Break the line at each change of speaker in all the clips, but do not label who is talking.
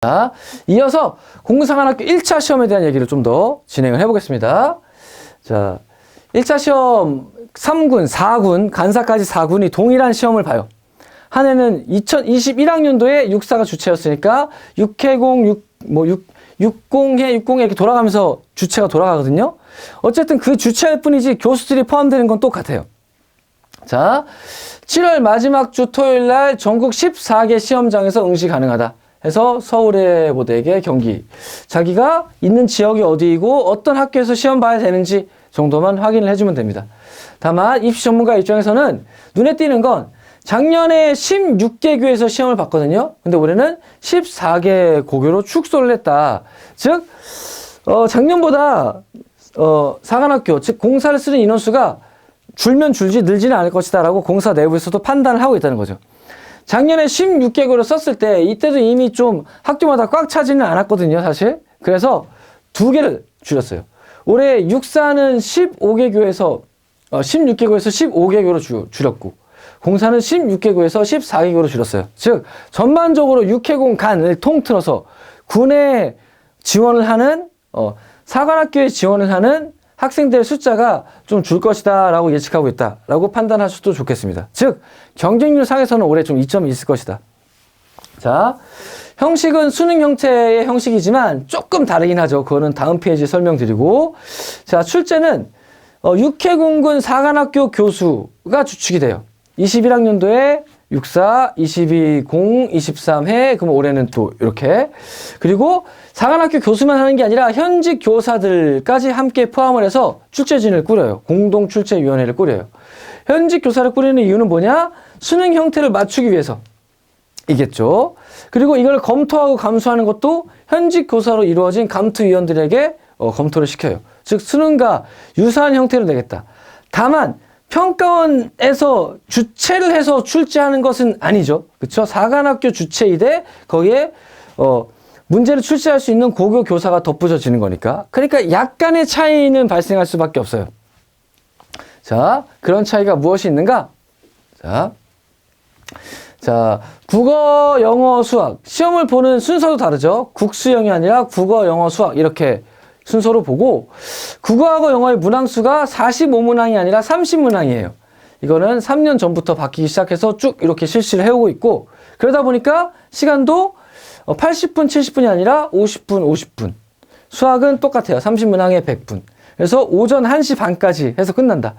자, 이어서 공사관학교 1차 시험에 대한 얘기를 좀 더 진행을 해보겠습니다. 자, 1차 시험 3군, 4군, 간사까지 4군이 동일한 시험을 봐요. 한 해는 2021학년도에 육사가 주체였으니까 6회공, 6, 뭐 6, 60회, 60회 이렇게 돌아가면서 주체가 돌아가거든요. 어쨌든 그 주체일 뿐이지 교수들이 포함되는 건 똑같아요. 자, 7월 마지막 주 토요일 날 전국 14개 시험장에서 응시 가능하다. 해서 서울의 모대에게 경기. 자기가 있는 지역이 어디이고 어떤 학교에서 시험 봐야 되는지 정도만 확인을 해주면 됩니다. 다만 입시 전문가 입장에서는 눈에 띄는 건 작년에 16개 교에서 시험을 봤거든요. 근데 올해는 14개 고교로 축소를 했다. 즉, 어, 작년보다 어, 사관학교, 즉 공사를 쓰는 인원수가 줄면 줄지 늘지는 않을 것이다라고 공사 내부에서도 판단을 하고 있다는 거죠. 작년에 16개국을 썼을 때 이때도 이미 좀 학교마다 꽉 차지는 않았거든요, 사실. 그래서 두 개를 줄였어요. 올해 육사는 15개 교에서 어, 16개 교에서 15개 교로 줄, 줄였고 공사는 16개 교에서 14개 교로 줄였어요. 즉 전반적으로 육해공 간을 통틀어서 군에 지원을 하는 어, 사관학교에 지원을 하는 학생들 숫자가 좀 줄 것이다 라고 예측하고 있다 라고 판단하셔도 좋겠습니다. 즉 경쟁률 상에서는 올해 좀 이점이 있을 것이다. 자 형식은 수능 형태의 형식이지만 조금 다르긴 하죠. 그거는 다음 페이지에 설명드리고 자 출제는 어, 육해공군 사관학교 교수가 주축이 돼요. 21학년도에 64, 22, 0, 23회, 그럼 올해는 또 이렇게. 그리고 사관학교 교수만 하는 게 아니라 현직 교사들까지 함께 포함을 해서 출제진을 꾸려요. 공동 출제위원회를 꾸려요. 현직 교사를 꾸리는 이유는 뭐냐? 수능 형태를 맞추기 위해서. 이겠죠. 그리고 이걸 검토하고 감수하는 것도 현직 교사로 이루어진 감투위원들에게 어, 검토를 시켜요. 즉 수능과 유사한 형태로 내겠다. 다만 평가원에서 주체를 해서 출제하는 것은 아니죠. 그렇죠? 사관학교 주체이되 거기에 어 문제를 출제할 수 있는 고교 교사가 덧붙여지는 거니까. 그러니까 약간의 차이는 발생할 수밖에 없어요. 자, 그런 차이가 무엇이 있는가? 자, 자, 국어, 영어, 수학. 시험을 보는 순서도 다르죠. 국수형이 아니라 국어, 영어, 수학. 이렇게 순서로 보고, 국어하고 영어의 문항수가 45문항이 아니라 30문항이에요. 이거는 3년 전부터 바뀌기 시작해서 쭉 이렇게 실시를 해오고 있고, 그러다 보니까 시간도 80분, 70분이 아니라 50분, 50분. 수학은 똑같아요. 30문항에 100분. 그래서 오전 1시 반까지 해서 끝난다.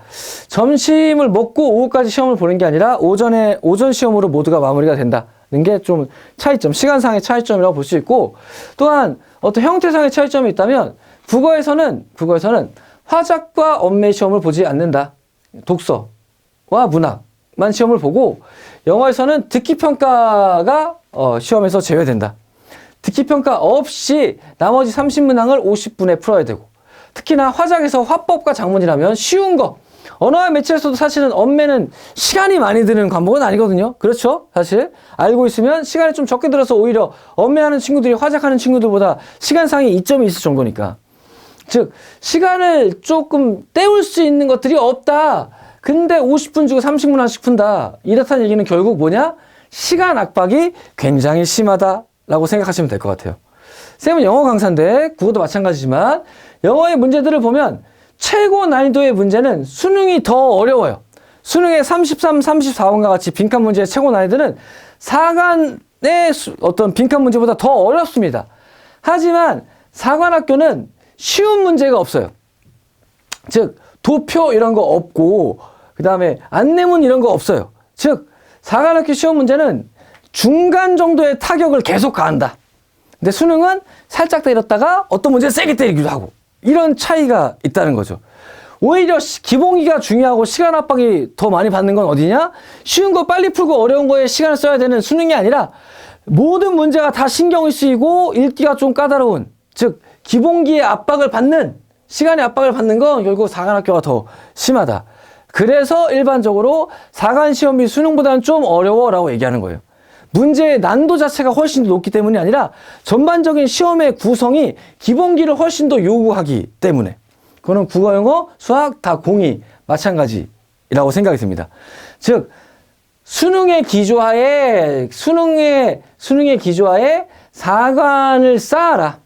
점심을 먹고 오후까지 시험을 보는 게 아니라 오전에, 오전 시험으로 모두가 마무리가 된다는 게 좀 차이점, 시간상의 차이점이라고 볼 수 있고, 또한 어떤 형태상의 차이점이 있다면, 국어에서는, 국어에서는 화작과 언매 시험을 보지 않는다. 독서와 문학만 시험을 보고, 영어에서는 듣기 평가가 어, 시험에서 제외된다. 듣기 평가 없이 나머지 30문항을 50분에 풀어야 되고, 특히나 화작에서 화법과 작문이라면 쉬운 거. 언어와 매체에서도 사실은 언매는 시간이 많이 드는 과목은 아니거든요. 그렇죠? 사실. 알고 있으면 시간이 좀 적게 들어서 오히려 언매하는 친구들이 화작하는 친구들보다 시간상의 이점이 있을 정도니까. 즉, 시간을 조금 때울 수 있는 것들이 없다. 근데 50분 주고 30분씩 푼다. 이렇다는 얘기는 결국 뭐냐? 시간 압박이 굉장히 심하다라고 생각하시면 될 것 같아요. 쌤은 영어 강사인데 국어도 마찬가지지만 영어의 문제들을 보면 최고 난이도의 문제는 수능이 더 어려워요. 수능의 33, 34번과 같이 빈칸 문제의 최고 난이도는 사관의 수- 어떤 빈칸 문제보다 더 어렵습니다. 하지만 사관학교는 쉬운 문제가 없어요. 즉 도표 이런 거 없고 그 다음에 안내문 이런 거 없어요. 즉 사관학교 시험 문제는 중간 정도의 타격을 계속 가한다. 근데 수능은 살짝 때렸다가 어떤 문제 세게 때리기도 하고 이런 차이가 있다는 거죠. 오히려 시- 기본기가 중요하고 시간 압박이 더 많이 받는 건 어디냐? 쉬운 거 빨리 풀고 어려운 거에 시간을 써야 되는 수능이 아니라 모든 문제가 다 신경이 쓰이고 읽기가 좀 까다로운 즉 기본기의 압박을 받는 시간의 압박을 받는 건 결국 사관학교가 더 심하다. 그래서 일반적으로 사관 시험이 수능보다는 좀 어려워라고 얘기하는 거예요. 문제의 난도 자체가 훨씬 더 높기 때문이 아니라 전반적인 시험의 구성이 기본기를 훨씬 더 요구하기 때문에 그거는 국어, 영어, 수학 다 공이 마찬가지라고 생각이 듭니다. 즉 수능의 기조하에 수능의 수능의 기조하에 사관을 쌓아라.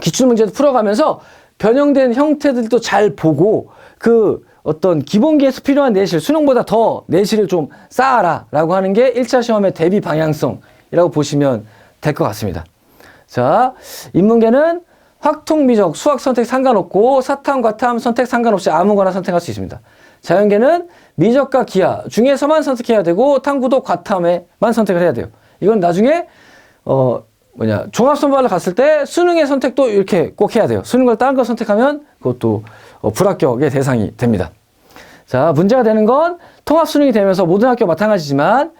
기출 문제도 풀어가면서 변형된 형태들도 잘 보고 그 어떤 기본기에서 필요한 내실, 수능보다 더 내실을 좀 쌓아라 라고 하는 게 1차 시험의 대비 방향성이라고 보시면 될 것 같습니다. 자, 인문계는 확통, 미적, 수학 선택 상관없고 사탐, 과탐 선택 상관없이 아무거나 선택할 수 있습니다. 자연계는 미적과 기하 중에서만 선택해야 되고 탐구도 과탐에만 선택을 해야 돼요. 이건 나중에 어 뭐냐 종합선발을 갔을 때 수능의 선택도 이렇게 꼭 해야 돼요. 수능을 다른 걸 선택하면 그것도 어, 불합격의 대상이 됩니다. 자 문제가 되는 건 통합 수능이 되면서 모든 학교 마찬가지지만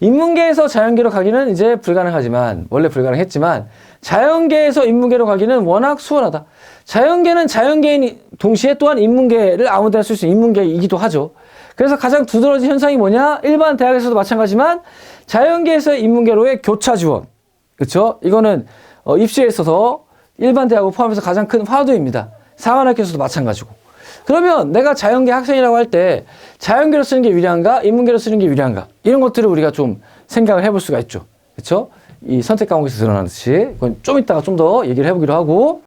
인문계에서 자연계로 가기는 이제 불가능하지만 원래 불가능했지만 자연계에서 인문계로 가기는 워낙 수월하다. 자연계는 자연계인 동시에 또한 인문계를 아무데나 쓸 수 있는 인문계이기도 하죠. 그래서 가장 두드러진 현상이 뭐냐? 일반 대학에서도 마찬가지지만 자연계에서 인문계로의 교차 지원. 그렇죠? 이거는 어, 입시에 있어서 일반 대학을 포함해서 가장 큰 화두입니다. 사관학교에서도 마찬가지고. 그러면 내가 자연계 학생이라고 할 때 자연계로 쓰는 게 유리한가? 인문계로 쓰는 게 유리한가? 이런 것들을 우리가 좀 생각을 해볼 수가 있죠. 그렇죠? 이 선택 과목에서 드러나듯이 그건 좀 이따가 좀 더 얘기를 해보기로 하고